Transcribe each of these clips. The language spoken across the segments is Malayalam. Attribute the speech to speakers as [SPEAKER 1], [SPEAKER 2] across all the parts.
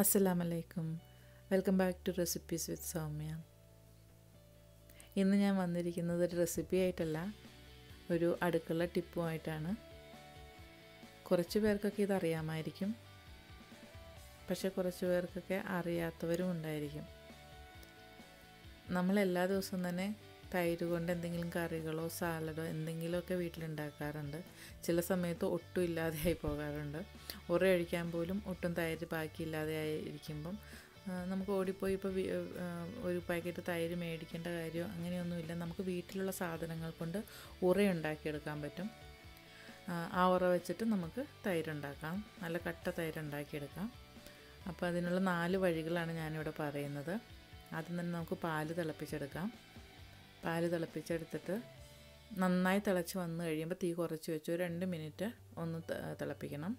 [SPEAKER 1] അസ്സലാമലൈക്കും. Welcome back to recipes with Soumya. ഇന്ന് ഞാൻ വന്നിരിക്കുന്നത് ഒരു റെസിപ്പി ആയിട്ടല്ല ഒരു അടുക്കള ടിപ്പുമായിട്ടാണ്. കുറച്ച് പേർക്കൊക്കെ ഇത് അറിയാമായിരിക്കും. പക്ഷെ കുറച്ച് പേർക്കൊക്കെ അറിയാത്തവരും ഉണ്ടായിരിക്കും. നമ്മൾ എല്ലാ ദിവസവും തന്നെ തൈര് കൊണ്ട് എന്തെങ്കിലും കറികളോ സാലഡോ എന്തെങ്കിലുമൊക്കെ വീട്ടിലുണ്ടാക്കാറുണ്ട്. ചില സമയത്ത് ഒട്ടും ഇല്ലാതെയായി പോകാറുണ്ട്. ഉറ കഴിക്കാൻ പോലും ഒട്ടും തൈര് ബാക്കിയില്ലാതെയായി ആയിരിക്കുമ്പം നമുക്ക് ഓടിപ്പോയി ഇപ്പോൾ ഒരു പാക്കറ്റ് തൈര് മേടിക്കേണ്ട കാര്യമോ അങ്ങനെയൊന്നുമില്ല. നമുക്ക് വീട്ടിലുള്ള സാധനങ്ങൾ കൊണ്ട് ഉറയുണ്ടാക്കിയെടുക്കാൻ പറ്റും. ആ ഉറ വെച്ചിട്ട് നമുക്ക് തൈരുണ്ടാക്കാം. നല്ല കട്ട തൈരുണ്ടാക്കിയെടുക്കാം. അപ്പോൾ അതിനുള്ള നാല് വഴികളാണ് ഞാനിവിടെ പറയുന്നത്. ആദ്യം തന്നെ നമുക്ക് പാൽ തിളപ്പിച്ചെടുക്കാം. പാൽ തിളപ്പിച്ചെടുത്തിട്ട് നന്നായി തിളച്ച് വന്നു കഴിയുമ്പോൾ തീ കുറച്ച് വെച്ച്. ഒരു രണ്ട് മിനിറ്റ് ഒന്ന് തിളപ്പിക്കണം.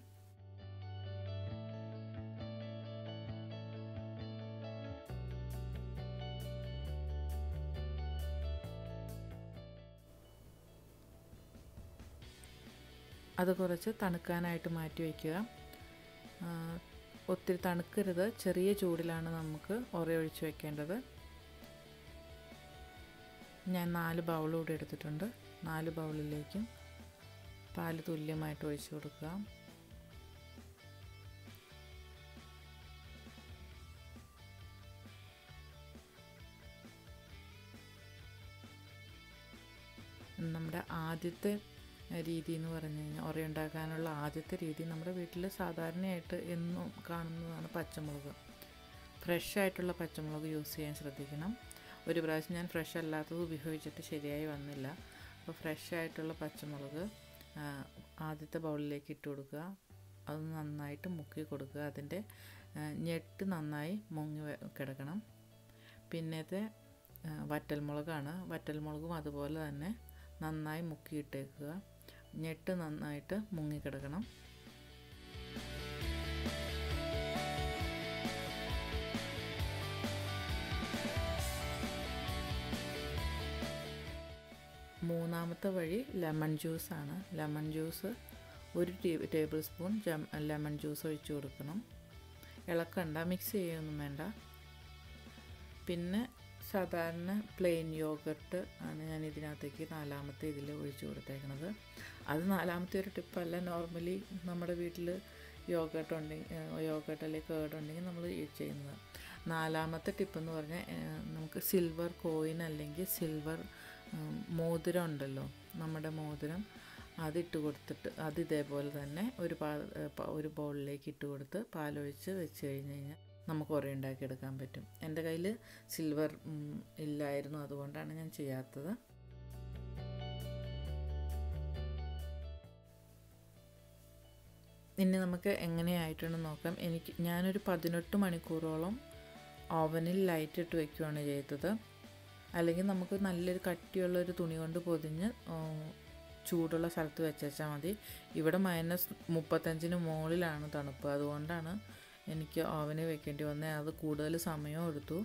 [SPEAKER 1] അത് കുറച്ച് തണുക്കാനായിട്ട് മാറ്റി വയ്ക്കുക ഒത്തിരി തണുക്കരുത്. ചെറിയ ചൂടിലാണ് നമുക്ക് ഒറയൊഴിച്ച് വെക്കേണ്ടത്. ഞാൻ നാല് ബൗൾ കൂടി എടുത്തിട്ടുണ്ട്. നാല് ബൗളിലേക്കും പാൽ തുല്യമായിട്ട് ഒഴിച്ചു കൊടുക്കുക. നമ്മുടെ ആദ്യത്തെ രീതി എന്ന് പറഞ്ഞു കഴിഞ്ഞാൽ ഉറയുണ്ടാക്കാനുള്ള ആദ്യത്തെ രീതി നമ്മുടെ വീട്ടിൽ സാധാരണയായിട്ട് എന്നും കാണുന്നതാണ് പച്ചമുളക്. ഫ്രഷ് ആയിട്ടുള്ള പച്ചമുളക് യൂസ് ചെയ്യാൻ ശ്രദ്ധിക്കണം. ഒരു പ്രാവശ്യം ഞാൻ ഫ്രഷ് അല്ലാത്തത് ഉപയോഗിച്ചിട്ട് ശരിയായി വന്നില്ല. അപ്പോൾ ഫ്രഷ് ആയിട്ടുള്ള പച്ചമുളക് ആദ്യത്തെ ബൗളിലേക്ക് ഇട്ട് കൊടുക്കുക. അത് നന്നായിട്ട് മുക്കി കൊടുക്കുക. അതിന്റെ ഞെട്ട് നന്നായി മുങ്ങി കിടക്കണം. പിന്നത്തെ വറ്റൽമുളകാണ്. വറ്റൽമുളകും അതുപോലെ തന്നെ നന്നായി മുക്കിയിട്ടേക്കുക ഞെട്ട് നന്നായിട്ട് മുങ്ങിക്കിടക്കണം മൂന്നാമത്തെ വഴി ലെമൺ ജ്യൂസാണ്. ലെമൺ ജ്യൂസ് ഒരു ടേബിൾ സ്പൂൺ ലെമൺ ജ്യൂസ് ഒഴിച്ച് കൊടുക്കണം. ഇളക്കണ്ട മിക്സ് ചെയ്യൊന്നും വേണ്ട. പിന്നെ സാധാരണ പ്ലെയിൻ യോഗർട്ട് ആണ് ഞാൻ ഇതിനകത്തേക്ക് നാലാമത്തെ ഇതിൽ ഒഴിച്ചു കൊടുത്തേക്കുന്നത് അത് നാലാമത്തെ ഒരു ടിപ്പല്ല. നോർമലി നമ്മുടെ വീട്ടിൽ യോഗർട്ട് ഉണ്ടെങ്കിൽ യോഗർട്ട് അല്ലെങ്കിൽ കേർഡ് ഉണ്ടെങ്കിൽ നമ്മൾ യൂസ് ചെയ്യുന്നത്. നാലാമത്തെ ടിപ്പ് എന്ന് പറഞ്ഞാൽ നമുക്ക് സിൽവർ കോയിൻ അല്ലെങ്കിൽ സിൽവർ മോതിരം ഉണ്ടല്ലോ നമ്മുടെ മോതിരം അതിട്ട് കൊടുത്തിട്ട് അത് ഇതേപോലെ തന്നെ ഒരു പാ ഒരു ബൗളിലേക്ക് ഇട്ട് കൊടുത്ത് പാലൊഴിച്ച് വെച്ച് കഴിഞ്ഞ് കഴിഞ്ഞാൽ നമുക്ക് കുറേ ഉണ്ടാക്കിയെടുക്കാൻ പറ്റും. എന്റെ കയ്യിൽ സിൽവർ ഇല്ലായിരുന്നു അതുകൊണ്ടാണ് ഞാൻ ചെയ്യാത്തത്. ഇനി നമുക്ക് എങ്ങനെയായിട്ടെന്ന് നോക്കാം. എനിക്ക് ഞാനൊരു പതിനെട്ട് മണിക്കൂറോളം ഓവനിൽ ലൈറ്റ് ഇട്ട് വെക്കുകയാണ് ചെയ്തത്. അല്ലെങ്കിൽ നമുക്ക് നല്ലൊരു കട്ടിയുള്ളൊരു തുണി കൊണ്ട് പൊതിഞ്ഞ് ചൂടുള്ള സ്ഥലത്ത് വെച്ചാൽ മതി. ഇവിടെ മൈനസ് മുപ്പത്തഞ്ചിന് മുകളിലാണ് തണുപ്പ്. അതുകൊണ്ടാണ് എനിക്ക് ഓവന് വെക്കേണ്ടി വന്നത് അത് കൂടുതൽ സമയവും എടുത്തു.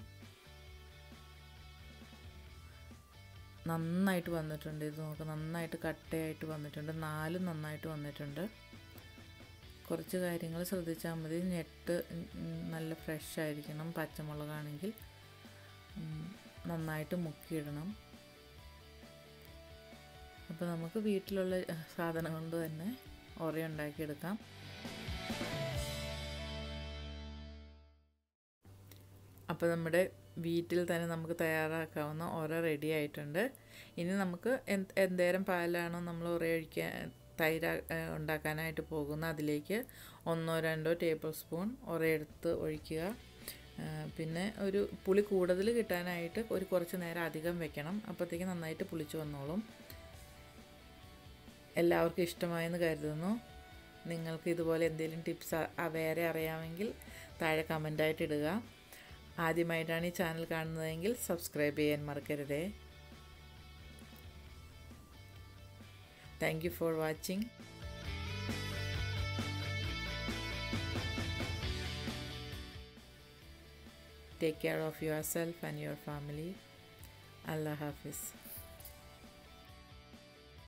[SPEAKER 1] നന്നായിട്ട് വന്നിട്ടുണ്ട്. ഇത് നോക്ക് നന്നായിട്ട് കട്ടയായിട്ട് വന്നിട്ടുണ്ട്. നാലും നന്നായിട്ട് വന്നിട്ടുണ്ട്. കുറച്ച് കാര്യങ്ങൾ ശ്രദ്ധിച്ചാൽ മതി. ഞെട്ട് നല്ല ഫ്രഷ് ആയിരിക്കണം പച്ചമുളകാണെങ്കിൽ. നന്നായിട്ട് മുക്കിയിടണം. അപ്പോൾ നമുക്ക് വീട്ടിലുള്ള സാധനം കൊണ്ട് തന്നെ ഒറ ഉണ്ടാക്കിയെടുക്കാം. അപ്പോൾ നമ്മുടെ വീട്ടിൽ തന്നെ നമുക്ക് തയ്യാറാക്കാവുന്ന ഓരോ റെഡി ആയിട്ടുണ്ട്. ഇനി നമുക്ക് എന്തേരം പാലാണോ നമ്മൾ ഉറയൊഴിക്കാൻ തൈര ഉണ്ടാക്കാനായിട്ട് പോകുന്ന അതിലേക്ക് ഒന്നോ രണ്ടോ ടേബിൾ സ്പൂൺ ഉറയെടുത്ത് ഒഴിക്കുക. പിന്നെ ഒരു പുളി കൂടുതൽ കിട്ടാനായിട്ട് ഒരു കുറച്ച് നേരം അധികം വെക്കണം. അപ്പോഴത്തേക്ക് നന്നായിട്ട് പുളിച്ച് വന്നോളും. എല്ലാവർക്കും ഇഷ്ടമായെന്ന് കരുതുന്നു. നിങ്ങൾക്ക് ഇതുപോലെ എന്തെങ്കിലും ടിപ്സ് വേറെ അറിയാമെങ്കിൽ താഴെ കമന്റായിട്ട് ഇടുക. ആദ്യമായിട്ടാണ് ഈ ചാനൽ കാണുന്നതെങ്കിൽ സബ്സ്ക്രൈബ് ചെയ്യാൻ മറക്കരുതേ. Thank you for watching Take care of yourself and your family. Allah Hafiz.